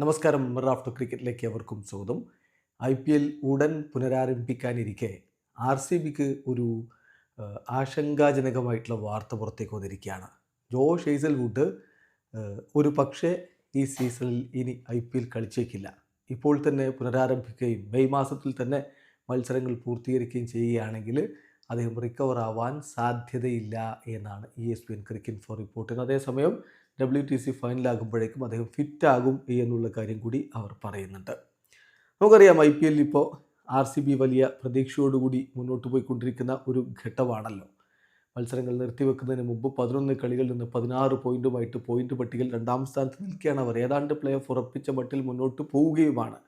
നമസ്കാരം റാഫ്റ്റർ ക്രിക്കറ്റിലേക്ക് അവർക്കും സ്വാഗതം. ഐ പി എൽ ഉടൻ പുനരാരംഭിക്കാനിരിക്കെ ആർ സി ബിക്ക് ഒരു ആശങ്കാജനകമായിട്ടുള്ള വാർത്ത പുറത്തേക്ക് വന്നിരിക്കുകയാണ്. ജോഷ് ഹേസൽവുഡ് ആ, ഒരു പക്ഷേ ഈ സീസണിൽ ഇനി ഐ പി എൽ കളിച്ചേക്കില്ല. ഇപ്പോൾ തന്നെ പുനരാരംഭിക്കുകയും മെയ് മാസത്തിൽ തന്നെ മത്സരങ്ങൾ പൂർത്തീകരിക്കുകയും ചെയ്യുകയാണെങ്കിൽ അദ്ദേഹം റിക്കവർ ആവാൻ സാധ്യതയില്ല എന്നാണ് E S P N cricinfo റിപ്പോർട്ടിന് അതേസമയം ഡബ്ല്യു ടി സി ഫൈനലാകുമ്പോഴേക്കും അദ്ദേഹം ഫിറ്റാകും എന്നുള്ള കാര്യം കൂടി അവർ പറയുന്നുണ്ട്. നമുക്കറിയാം ഐ പി എല്ലിൽ ഇപ്പോൾ ആർ സി ബി വലിയ പ്രതീക്ഷയോടുകൂടി മുന്നോട്ട് പോയിക്കൊണ്ടിരിക്കുന്ന ഒരു ഘട്ടമാണല്ലോ. മത്സരങ്ങൾ നിർത്തിവെക്കുന്നതിന് മുമ്പ് പതിനൊന്ന് കളികളിൽ നിന്ന് പതിനാറ് പോയിന്റുമായിട്ട് പോയിന്റ് പട്ടികയിൽ രണ്ടാം സ്ഥാനത്ത് നിൽക്കുകയാണ് അവർ. ഏതാണ്ട് പ്ലേ ഓഫ് ഉറപ്പിച്ച മട്ടിൽ മുന്നോട്ട് പോവുകയുമാണ്.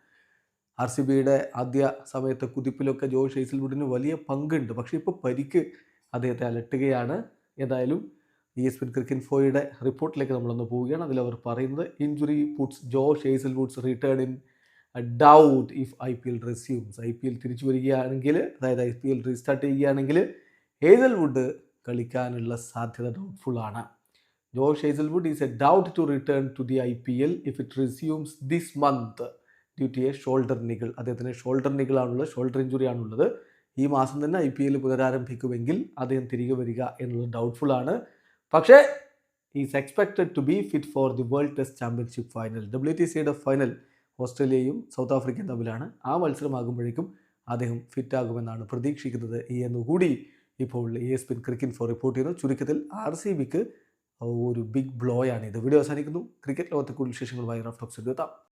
ആർ സി ബിയുടെ ആദ്യ സമയത്തെ കുതിപ്പിലൊക്കെ ജോഷ് ഹേസിൽവുഡിന് വലിയ പങ്കുണ്ട്. പക്ഷേ ഇപ്പോൾ പരിക്ക് അദ്ദേഹത്തെ അലട്ടുകയാണ്. ഏതായാലും ഇ എസ് പിൻ ക്രിക്കൻ ഫോയുടെ റിപ്പോർട്ടിലേക്ക് നമ്മളൊന്ന് പോവുകയാണ്. അതിൽ അവർ പറയുന്നത് injury puts Josh Hazlewood's return in doubt if I P L resumes I P L തിരിച്ചു വരികയാണെങ്കിൽ അതായത് ഐ പി എൽ റീസ്റ്റാർട്ട് ചെയ്യുകയാണെങ്കിൽ ഹേസൽവുഡ് കളിക്കാനുള്ള സാധ്യത ഡൗട്ട്ഫുൾ ആണ്. Josh Hazlewood is a doubt to return to the I P L if it resumes this month to shoulder niggle അദ്ദേഹത്തിന് shoulder നികളാണുള്ളത് shoulder injury ആണുള്ളത്. ഈ മാസം തന്നെ ഐ പി എൽ പുനരാരംഭിക്കുമെങ്കിൽ അദ്ദേഹം തിരികെ വരിക എന്നുള്ളത് ഡൗട്ട്ഫുൾ ആണ്. പക്ഷേ is expected to be fit for the world test championship final W T സിയുടെ ഫൈനൽ ഓസ്ട്രേലിയയും സൗത്ത് ആഫ്രിക്കയും തമ്മിലാണ്. ആ മത്സരമാകുമ്പോഴേക്കും അദ്ദേഹം ഫിറ്റ് ആകുമെന്നാണ് പ്രതീക്ഷിക്കുന്നത്. എന്നുകൂടി ഇപ്പോൾ E S P N cricinfo report ചെയ്യുന്നു. ചുരുക്കത്തിൽ ആർ സി ബിക്ക് ഒരു ബിഗ് ബ്ലോയാണ് ഇത് വീഡിയോ അവസാനിക്കുന്നു. ക്രിക്കറ്റ് ലോകത്തെ കൂടുതൽ വിശേഷങ്ങളുമായി റഫ് ടോക്സ് എത്താം.